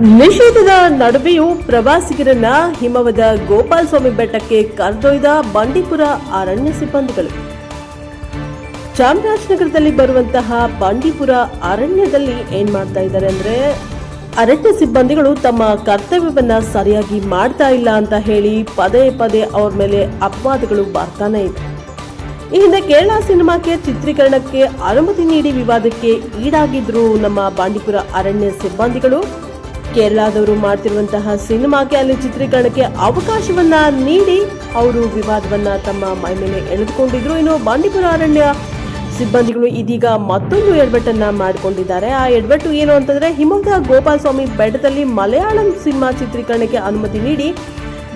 ನಿಷೇಧದ ನಡುವೆಯೂ ಪ್ರವಾಸಿಗರನ್ನ ಹಿಮವದ ಗೋಪಾಲ ಸ್ವಾಮಿ ಬೆಟ್ಟಕ್ಕೆ ಕರೆದೊಯ್ದ ಬಂಡೀಪುರ ಅರಣ್ಯ ಸಿಬ್ಬಂದಿಗಳು. ಚಾಮರಾಜನಗರದಲ್ಲಿ ಬರುವಂತಹ ಬಂಡೀಪುರ ಅರಣ್ಯದಲ್ಲಿ ಏನ್ ಮಾಡ್ತಾ ಇದ್ದಾರೆ ಅಂದ್ರೆ ಅರಣ್ಯ ಸಿಬ್ಬಂದಿಗಳು ತಮ್ಮ ಕರ್ತವ್ಯವನ್ನ ಸರಿಯಾಗಿ ಮಾಡ್ತಾ ಇಲ್ಲ ಅಂತ ಹೇಳಿ ಪದೇ ಪದೇ ಅವ್ರ ಮೇಲೆ ಅಪವಾದಗಳು ಬರ್ತಾನೆ ಇದೆ. ಈ ಹಿಂದೆ ಕೇರಳ ಸಿನಿಮಾಕ್ಕೆ ಚಿತ್ರೀಕರಣಕ್ಕೆ ಅನುಮತಿ ನೀಡಿ ವಿವಾದಕ್ಕೆ ಈಡಾಗಿದ್ರು ನಮ್ಮ ಬಾಂಡೀಪುರ ಅರಣ್ಯ ಸಿಬ್ಬಂದಿಗಳು. ಕೇರಳದವರು ಮಾಡ್ತಿರುವಂತಹ ಸಿನಿಮಾಗೆ ಅಲ್ಲಿ ಚಿತ್ರೀಕರಣಕ್ಕೆ ಅವಕಾಶವನ್ನ ನೀಡಿ ಅವರು ವಿವಾದವನ್ನ ತಮ್ಮ ಮೈ ಮೇಲೆ ಎಳೆದುಕೊಂಡಿದ್ರು. ಇನ್ನು ಬಂಡೀಪುರ ಅರಣ್ಯ ಸಿಬ್ಬಂದಿಗಳು ಇದೀಗ ಮತ್ತೊಂದು ಎಡ್ಬೆಟ್ಟನ್ನ ಮಾಡಿಕೊಂಡಿದ್ದಾರೆ. ಆ ಎಡ್ಬೆಟ್ಟು ಏನು ಅಂತಂದ್ರೆ ಹಿಮವದ ಗೋಪಾಲ ಸ್ವಾಮಿ ಬೆಟ್ಟದಲ್ಲಿ ಮಲಯಾಳಂ ಸಿನಿಮಾ ಚಿತ್ರೀಕರಣಕ್ಕೆ ಅನುಮತಿ ನೀಡಿ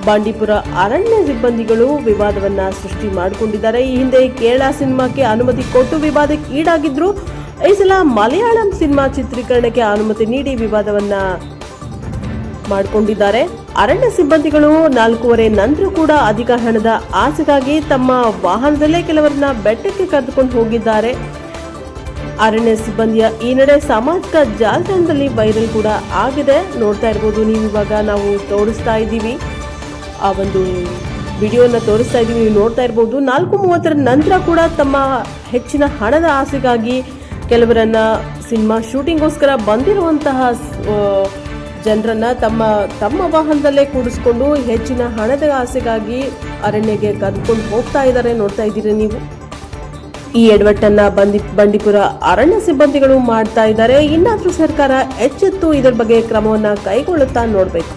ಬಂಡೀಪುರ ಅರಣ್ಯ ಸಿಬ್ಬಂದಿಗಳು ವಿವಾದವನ್ನ ಸೃಷ್ಟಿ ಮಾಡಿಕೊಂಡಿದ್ದಾರೆ. ಈ ಹಿಂದೆ ಕೇರಳ ಸಿನಿಮಾಕ್ಕೆ ಅನುಮತಿ ಕೊಟ್ಟು ವಿವಾದಕ್ಕೆ ಈಡಾಗಿದ್ರು. ಈ ಸಲ ಮಲಯಾಳಂ ಸಿನಿಮಾ ಚಿತ್ರೀಕರಣಕ್ಕೆ ಅನುಮತಿ ನೀಡಿ ವಿವಾದವನ್ನ ಮಾಡಿಕೊಂಡಿದ್ದಾರೆ. ಅರಣ್ಯ ಸಿಬ್ಬಂದಿಗಳು ನಾಲ್ಕೂವರೆ ನಂತರ ಕೂಡ ಅಧಿಕ ಹಣದ ಆಸೆಗಾಗಿ ತಮ್ಮ ವಾಹನದಲ್ಲೇ ಕೆಲವರನ್ನ ಬೆಟ್ಟಕ್ಕೆ ಕರೆದುಕೊಂಡು ಹೋಗಿದ್ದಾರೆ. ಅರಣ್ಯ ಸಿಬ್ಬಂದಿಯ ಈ ನಡೆ ಸಾಮಾಜಿಕ ಜಾಲತಾಣದಲ್ಲಿ ವೈರಲ್ ಕೂಡ ಆಗಿದೆ. ನೋಡ್ತಾ ಇರ್ಬೋದು ನೀವು ಇವಾಗ ನಾವು ತೋರಿಸ್ತಾ ಇದ್ದೀವಿ. ಆ ಒಂದು ವಿಡಿಯೋನ ತೋರಿಸ್ತಾ ಇದ್ದೀವಿ, ನೀವು ನೋಡ್ತಾ ಇರ್ಬೋದು. ನಾಲ್ಕು ಮೂವತ್ತರ ನಂತರ ಕೂಡ ತಮ್ಮ ಹೆಚ್ಚಿನ ಹಣದ ಆಸೆಗಾಗಿ ಕೆಲವರನ್ನ ಸಿನಿಮಾ ಶೂಟಿಂಗ್ಗೋಸ್ಕರ ಬಂದಿರುವಂತಹ ಜನರನ್ನ ತಮ್ಮ ತಮ್ಮ ವಾಹನದಲ್ಲೇ ಕೂಡಿಸ್ಕೊಂಡು ಹೆಚ್ಚಿನ ಹಣದ ಆಸೆಗಾಗಿ ಅರಣ್ಯಕ್ಕೆ ಕರೆದುಕೊಂಡು ಹೋಗ್ತಾ ಇದ್ದಾರೆ, ನೋಡ್ತಾ ಇದ್ದೀರಿ ನೀವು. ಈ ಎಡವಟ್ಟನ್ನ ಬಂದಿ, ಬಂಡೀಪುರ ಅರಣ್ಯ ಸಿಬ್ಬಂದಿಗಳು ಮಾಡ್ತಾ ಇದ್ದಾರೆ. ಇನ್ನಾದರೂ ಸರ್ಕಾರ ಎಚ್ಚೆತ್ತು ಇದರ ಬಗ್ಗೆ ಕ್ರಮವನ್ನ ಕೈಗೊಳ್ಳುತ್ತಾ ನೋಡ್ಬೇಕು.